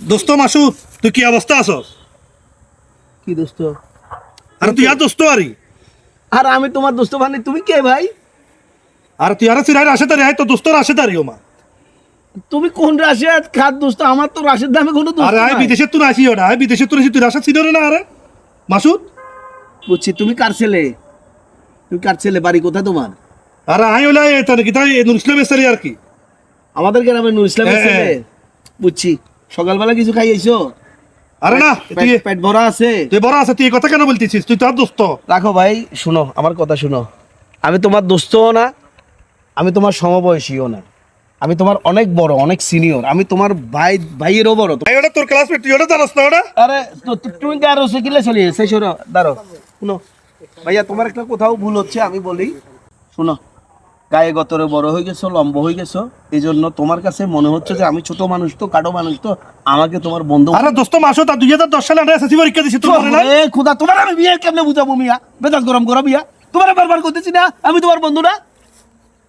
দোস্ত মাসুদ তুই কি অবস্থা আছস? কি দোস্ত? আর তুই আর দোস্ত? আরি? আর আমি তোমার দোস্ত মানে তুমি কে ভাই? আর তুই আর সিরাই আসে তারি তো দোস্তর আসে তারি ওমা। তুমি কোন রাশিয়ার খাদ দোস্ত? আমার তো রাশিয়ার দামে কোনো দোস্ত আরে আয় নাই। বিদেশে তুই আসি ওটা আয় বিদেশে তুই আসি তুই রাশা ছিল না আরে? মাসুদ? বুঝছি তুমি কার ছেলে? তুমি কার ছেলে? বাড়ি কোথায় তোমার? আরে আয় ওলা তার কি তাই নুর ইসলামের সারি আর কি? আমাদের গ্রামে নুর ইসলামের হ্যাঁ, ছেলে? হ্যাঁ। বুঝছি। সকালবেলা কিছু খাই আইছো? আরে না তুই পেট- ভরা আছে? তুই বড় আছে তুই কথা কেন বলতেছিস? তুই তো আর দোস্ত। রাখো ভাই শুনো আমার কথা শুনো। আমি তোমার দোস্তও না আমি তোমার সমবয়সীও না। আমি তোমার অনেক বড় অনেক সিনিয়র। আমি তোমার ভাই ভাইয়েরও বড়। ভাই ওটা তোর ক্লাসমেট তুই ওটা জানাস না ওটা? আরে তুমি গারো কিলে চলে সেই শোনো দাঁড়ো শুনো ভাইয়া তোমার একটা কোথাও ভুল হচ্ছে আমি বলি। শুনো গায়ে গতরে বড় হয়ে গেছো লম্ব হয়ে গেছো এই জন্য তোমার কাছে মনে হচ্ছে যে আমি ছোট মানুষ তো কাটো মানুষ তো আমাকে তোমার বন্ধু আরে দোস্ত মাসুদ আর দুই হাজার দশ সালে আমরা এসএসসি পরীক্ষা দিছি তোর মনে নাই? এ খুদা তোমার আমি বিয়ে কেমনে বুঝাবো মিয়া? বেদাত গরম করো মিয়া। তোমার বারবার করতেছি না আমি তোমার বন্ধু না।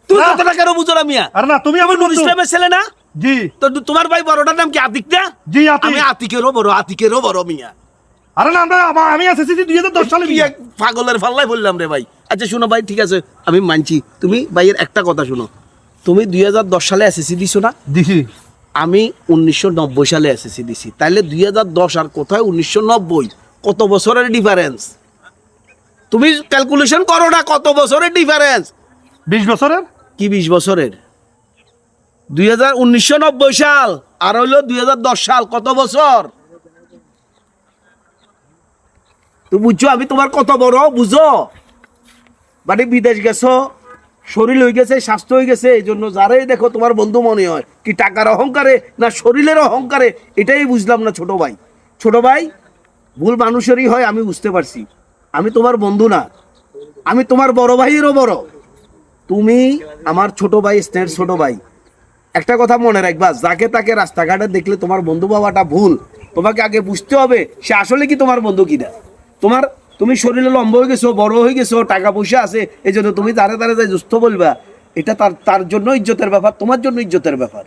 তুমি না। কথাটা কেন বুঝো না মিয়া? আরে না তুমি আমার বন্ধু। ইসলামের ছেলে না? জি। তো তোমার ভাই বড়টার নাম কি আতিক না? জি আতি আমি আতিকেরও বড় আতিকেরও বড় মিয়া। আরে না আমরা আমি এসএসসি দুই হাজার দশ সালে পাগলের ফাল্লাই বললাম রে ভাই। আচ্ছা শোনো ভাই ঠিক আছে আমি মানছি। তুমি ভাইয়ের একটা কথা শোনো। তুমি দুই হাজার দশ সালে এসএসসি দিছো না? দিছি। আমি উনিশশো নব্বই সালে এসএসসি দিছি। তাহলে দুই হাজার দশ আর কোথায় উনিশশো নব্বই? কত বছরের ডিফারেন্স তুমি ক্যালকুলেশন করো না কত বছরের ডিফারেন্স বিশ বছরের? কি বিশ বছরের? দুই হাজার উনিশশো নব্বই সাল। আর হইল দুই হাজার দশ সাল কত বছর তুমি বুঝছ, আমি তোমার কত বড়, বুঝো? মানে বিদেশ গেছো, শরীর হয়ে গেছে, স্বাস্থ্য হয়ে গেছে, এই জন্য যারাই দেখো তোমার বন্ধু মনে হয়, কি টাকার অহংকারে না শরীরের অহংকারে, এটাই বুঝলাম না ছোট ভাই। ছোট ভাই, ভুল মানুষেরই হয়, আমি বুঝতে পারছি। আমি তোমার বন্ধু না, আমি তোমার বড় ভাইয়েরও বড়। তুমি আমার ছোট ভাই, স্নেহের ছোট ভাই। একটা কথা মনে রাখবা, যাকে তাকে রাস্তাঘাটে দেখলে তোমার বন্ধু বাবাটা ভুল, তোমাকে আগে বুঝতে হবে, সে আসলে কি তোমার বন্ধু কিনা। তোমার তুমি শরীরে লম্ব হয়ে গেছো বড় হয়ে গেছো টাকা পয়সা আছে এই জন্য তুমি তারে তারে যাই দুস্থ বলবা এটা তার তার জন্য ইজ্জতের ব্যাপার তোমার জন্য ইজ্জতের ব্যাপার।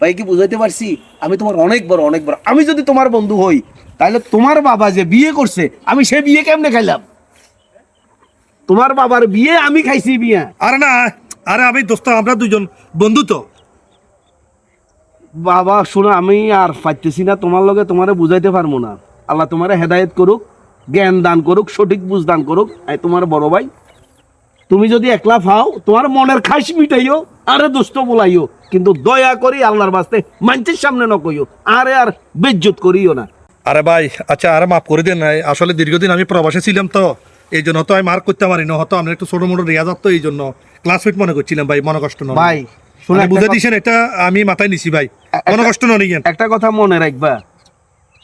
ভাই কি বুঝাইতে পারছি? আমি তোমার অনেক বড় অনেক বড়। আমি যদি তোমার বন্ধু হই তাহলে তোমার বাবা যে বিয়ে করছে আমি সে বিয়ে কেমনে খাইলাম? তোমার বাবার বিয়ে আমি খাইছি বিয়ে। আরে না আরে আমি দোস্ত আমরা দুজন বন্ধু তো। বাবা শোনো আমি আর পাইতেছি না তোমার লগে তোমারে বুঝাইতে পারব না। আল্লাহ তোমারে হেদায়েত করুক। জ্ঞান দান করুক সঠিক বুঝ দান করুক। এই তোমার বড় ভাই তুমি যদি একলা ফাও তোমার মনের খাইস মিটাইও আরে দোস্ত বলাইও কিন্তু দয়া করি আল্লাহর বাস্তে মানুষের সামনে ন কইও আরে আর বেজ্জত করিও না। আরে ভাই আচ্ছা আরে মাফ করে দেন নাই আসলে দীর্ঘদিন আমি প্রবাসে ছিলাম তো এই জন্য তো আমি মার্ক করতে পারি না হয়তো আমি একটু ছোট মোটো রেয়াজ তো এই জন্য ক্লাসমেট মনে করছিলাম ভাই মনে কষ্ট নয়। ভাই শোনো মানে বুঝে দিয়েছেন এটা আমি মাথায় নিছি ভাই মনে কষ্ট নয় একটা কথা মনে রাখবা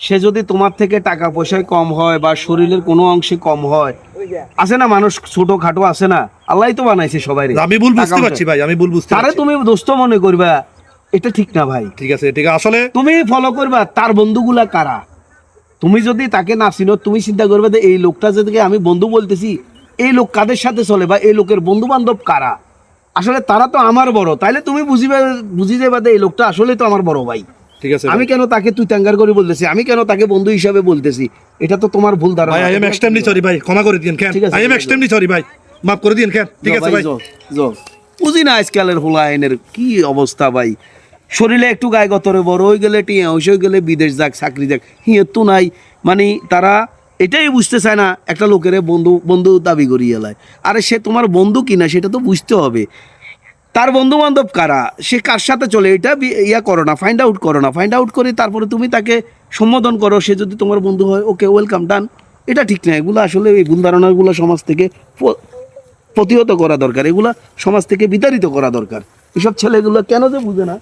সে যদি তোমার থেকে টাকা পয়সায় কম হয় বা শরীরের কোনো অংশে কম হয় আছে না মানুষ ছোট খাটো আছে না? আল্লাহ তো বানাইছে সবাই আমি ভুল বুঝতে পারছি ভাই আমি ভুল বুঝতে তারে তুমি দোস্ত মনে করবা এটা ঠিক না ভাই। ঠিক আছে ঠিক আছে আসলে তুমি ফলো করবা তার বন্ধুগুলা কারা? তুমি যদি তাকে না চিনো তুমি চিন্তা করবে যে এই লোকটা যেদিকে আমি বন্ধু বলতেছি এই লোক কাদের সাথে চলে বা এই লোকের বন্ধু বান্ধব কারা? আসলে তারা তো আমার বড় তাইলে তুমি বুঝিবে বুঝি যাবে এই লোকটা আসলে তো আমার বড় ভাই। ঠিক আছে আমি কেন তাকে তুই ট্যাঙ্গার করে বলতেছি? আমি কেন তাকে বন্ধু হিসাবে বলতেছি? এটা তো তোমার ভুল ধারণা। ভাই আই এম এক্সট্রিমলি সরি ভাই ক্ষমা করে দিন কেন আই এম এক্সট্রিমলি সরি ভাই মাফ করে দিন কেন ঠিক আছে ভাই বুঝি না আজকালের হুলায়নের কি অবস্থা ভাই। শরীরে একটু গায়ে গতরে বড় হয়ে গেলে টিয়া হয়ে গেলে বিদেশ যাক চাকরি যাক হিয়ে তো নাই। মানে তারা এটাই বুঝতে চায় না একটা লোকের বন্ধু বন্ধু দাবি করিয়ে এলায় আরে সে তোমার বন্ধু কিনা সেটা তো বুঝতে হবে। তার বন্ধু বান্ধব কারা? সে কার সাথে চলে? এটা ইয়া করো না ফাইন্ড আউট করো না। ফাইন্ড আউট করে তারপরে তুমি তাকে সম্বোধন করো, সে যদি তোমার বন্ধু হয় ওকে ওয়েলকাম ডান এটা ঠিক না, এগুলো আসলে এই ভুল ধারণাগুলো সমাজ থেকে প্রতিহত করা দরকার, এগুলো সমাজ থেকে বিতাড়িত করা দরকার। এসব ছেলেগুলো কেন যে বুঝে না?